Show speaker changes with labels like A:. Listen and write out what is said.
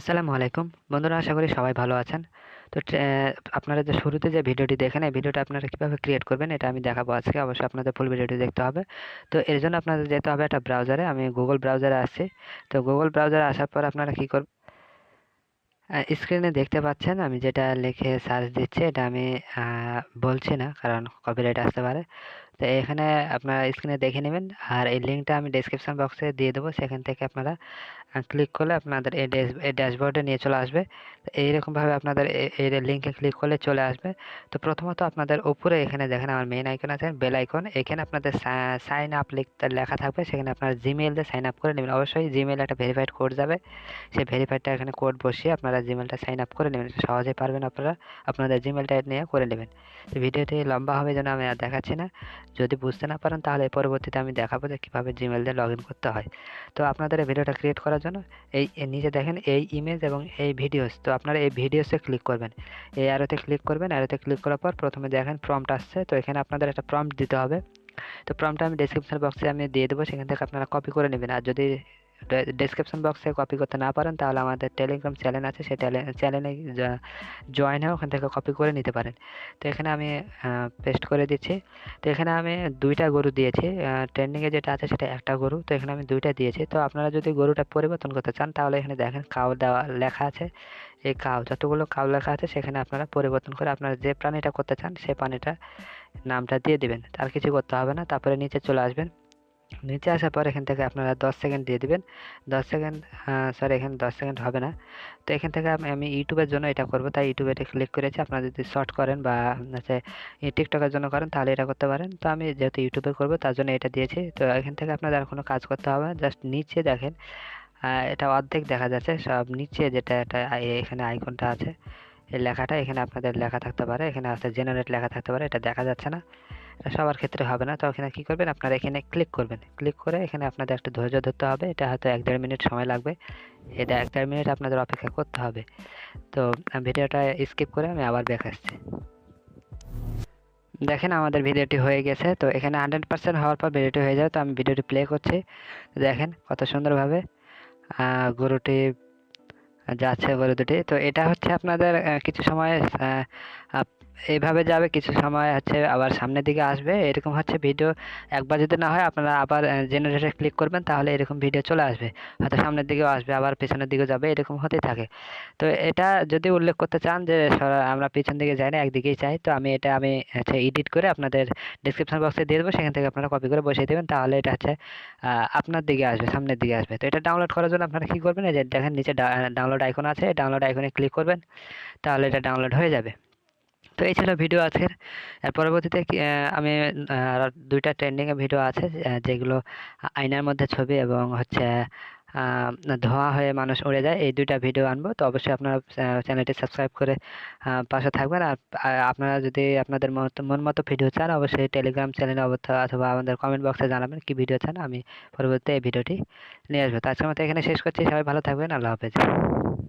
A: আসসালামু আলাইকুম। বন্ধুরা, আশা করি সবাই ভালো আছেন। তো আপনারা যে শুরুতে যে ভিডিওটি দেখেন, এই ভিডিওটা আপনারা কীভাবে ক্রিয়েট করবেন, এটা আমি দেখাবো আজকে। অবশ্যই আপনাদের ফুল ভিডিওটি দেখতে হবে। তো এর জন্য আপনাদের যেতে হবে একটা ব্রাউজারে আমি গুগল ব্রাউজারে আসছি। তো গুগল ব্রাউজারে আসার পর আপনারা কী করবেন স্ক্রিনে দেখতে পাচ্ছেন, আমি যেটা লিখে সার্চ দিচ্ছি, এটা আমি বলছি না, কারণ কপিরাইট আসতে পারে। তো এখানে আপনারা স্ক্রিনে দেখে নেবেন। আর এই লিঙ্কটা আমি ডেসক্রিপশন বক্সে দিয়ে দেবো। সেখান থেকে আপনারা ক্লিক করলে আপনাদের এই এই ড্যাশবোর্ডে নিয়ে চলে আসবে। তো এইরকমভাবে আপনাদের এই লিঙ্কে ক্লিক করলে চলে আসবে। তো প্রথমত আপনাদের উপরে এখানে দেখেন আমার মেইন আইকন আছে বেল আইকন এখানে আপনাদের সাইন আপ লিখতে লেখা থাকবে। সেখানে আপনারা জিমেইল দিয়ে সাইন আপ করে নেবেন। অবশ্যই জিমেইল একটা ভেরিফাইড কোড যাবে। সেই ভেরিফাইডটা এখানে কোড বসিয়ে আপনারা জিমেলটা সাইন আপ করে নেবেন। সহজেই পারবেন আপনারা আপনাদের জিমেলটা নিয়ে করে নেবেন। তো ভিডিওটি লম্বা হবে যেন আমি আর দেখাচ্ছি না। যদি বুঝতে না পারেন, তাহলে পরবর্তীতে আমি দেখাবো যে কীভাবে জিমেল দিয়ে লগ ইন করতে হয়। তো আপনাদের এই ভিডিওটা ক্রিয়েট করার জন্য এই নিচে দেখেন এই ইমেজ এবং এই ভিডিওস তো আপনারা এই ভিডিওসে ক্লিক করবেন। এই অ্যারোতে ক্লিক করবেন অ্যারোতে ক্লিক করার পর প্রথমে দেখেন প্রম্পট আসছে। তো এখানে আপনাদের একটা প্রম্পট দিতে হবে। তো প্রম্পটটা আমি ডেসক্রিপশন বক্সে আমি দিয়ে দেবো, সেখান থেকে আপনারা কপি করে নেবেন। আর যদি ডেসক্রিপশন বক্সে কপি করতে না পারেন, তাহলে আমাদের টেলিগ্রাম চ্যানেল আছে, সেই চ্যানেলে জয়েন হয়ে ওখান থেকে কপি করে নিতে পারেন। তো এখানে আমি পেস্ট করে দিচ্ছি। তো এখানে আমি দুইটা গরু দিয়েছি ট্রেন্ডিংয়ে যেটা আছে সেটা একটা গরু, তো এখানে আমি দুইটা দিয়েছি। তো আপনারা যদি গরুটা পরিবর্তন করতে চান, তাহলে এখানে দেখেন কাউ দেওয়া লেখা আছে। এই কাউ যতগুলো কাউ লেখা আছে, সেখানে আপনারা পরিবর্তন করে আপনারা যে প্রাণীটা করতে চান সেই প্রাণীটা নামটা দিয়ে দেবেন। আর কিছু করতে হবে না, তারপরে নিচে চলে আসবেন। নিচে আসার পর এখান থেকে আপনারা দশ সেকেন্ড দিয়ে দিবেন। দশ সেকেন্ড সরি এখানে দশ সেকেন্ড হবে না। তো এখান থেকে আমি ইউটিউবের জন্য এটা করব। তাই ইউটিউবে এটা ক্লিক করেছি। আপনারা যদি শর্ট করেন বা, হচ্ছে টিকটকের জন্য করেন, তাহলে এটা করতে পারেন। তো আমি যেহেতু ইউটিউবে করব, তার জন্য এটা দিয়েছি। তো এখান থেকে আপনাদের আর কোনো কাজ করতে হবে না। জাস্ট নিচে দেখেন এটা অর্ধেক দেখা যাচ্ছে। সব নিচে যেটা একটা এখানে আইকনটা আছে, এই লেখাটা। এখানে আপনাদের লেখা থাকতে পারে। এখানে আছে জেনারেট লেখা থাকতে পারে। এটা দেখা যাচ্ছে না। এটা সবার ক্ষেত্রে হবে না। তো এখানে কী করবেন? আপনারা এখানে ক্লিক করবেন। ক্লিক করে এখানে আপনাদের একটা ধৈর্য ধরতে হবে। এটা হয়তো এক দেড় মিনিট সময় লাগবে। এটা এক দেড় মিনিট আপনাদের অপেক্ষা করতে হবে। তো ভিডিওটা স্কিপ করে আমি আবার আসছি। দেখেন আমাদের ভিডিওটি হয়ে গেছে। তো এখানে হান্ড্রেড পার্সেন্ট হওয়ার পর ভিডিওটি হয়ে যাবে। তো আমি ভিডিওটি প্লে করছি। দেখেন কত সুন্দরভাবে গরুটি যাচ্ছে গরু দুটি তো এটা হচ্ছে আপনাদের কিছু সময় এইভাবে যাবে, কিছু সময় হচ্ছে আবার সামনের দিকে আসবে, এরকম হচ্ছে ভিডিও একবার যদি না হয় আপনারা আবার জেনারেটরে ক্লিক করবেন, তাহলে এরকম ভিডিও চলে আসবে। হয়তো সামনের দিকেও আসবে, আবার পেছনের দিকেও যাবে, এরকম হতেই থাকে। তো এটা যদি উল্লেখ করতে চান যে আমরা পিছন দিকে যাই না, একদিকেই চাই তো আমি এটা আমি হচ্ছে এডিট করে আপনাদের ডিসক্রিপশন বক্সে দিয়ে দেবো, সেখান থেকে আপনারা কপি করে বসিয়ে দেবেন, তাহলে এটা হচ্ছে আপনার দিকে আসবে, সামনের দিকে আসবে। তো এটা ডাউনলোড করার জন্য আপনারা কী করবেন, এই যে দেখেন নিচে ডাউনলোড আইকন আছে ডাউনলোড আইকনে ক্লিক করবেন, তাহলে এটা ডাউনলোড হয়ে যাবে। তো এই ছিল ভিডিও আজকের। এর পরবর্তীতে আমি দুইটা ট্রেন্ডিংয়ে ভিডিও আছে যেগুলো আয়নার মধ্যে ছবি এবং হচ্ছে ধোঁয়া হয়ে মানুষ উড়ে যায়, এই দুইটা ভিডিও আনব। তো অবশ্যই আপনারা চ্যানেলটি সাবস্ক্রাইব করে পাশে থাকবেন। আর আপনারা যদি আপনাদের মন মতো ভিডিও চান, অবশ্যই টেলিগ্রাম চ্যানেলে অথবা আমাদের কমেন্ট বক্সে জানাবেন কি ভিডিও চান, আমি পরবর্তীতে এই ভিডিওটি নিয়ে আসব। তো আজকের মতো এখানে শেষ করছি। সবাই ভালো থাকবেন। আল্লাহ হাফেজ।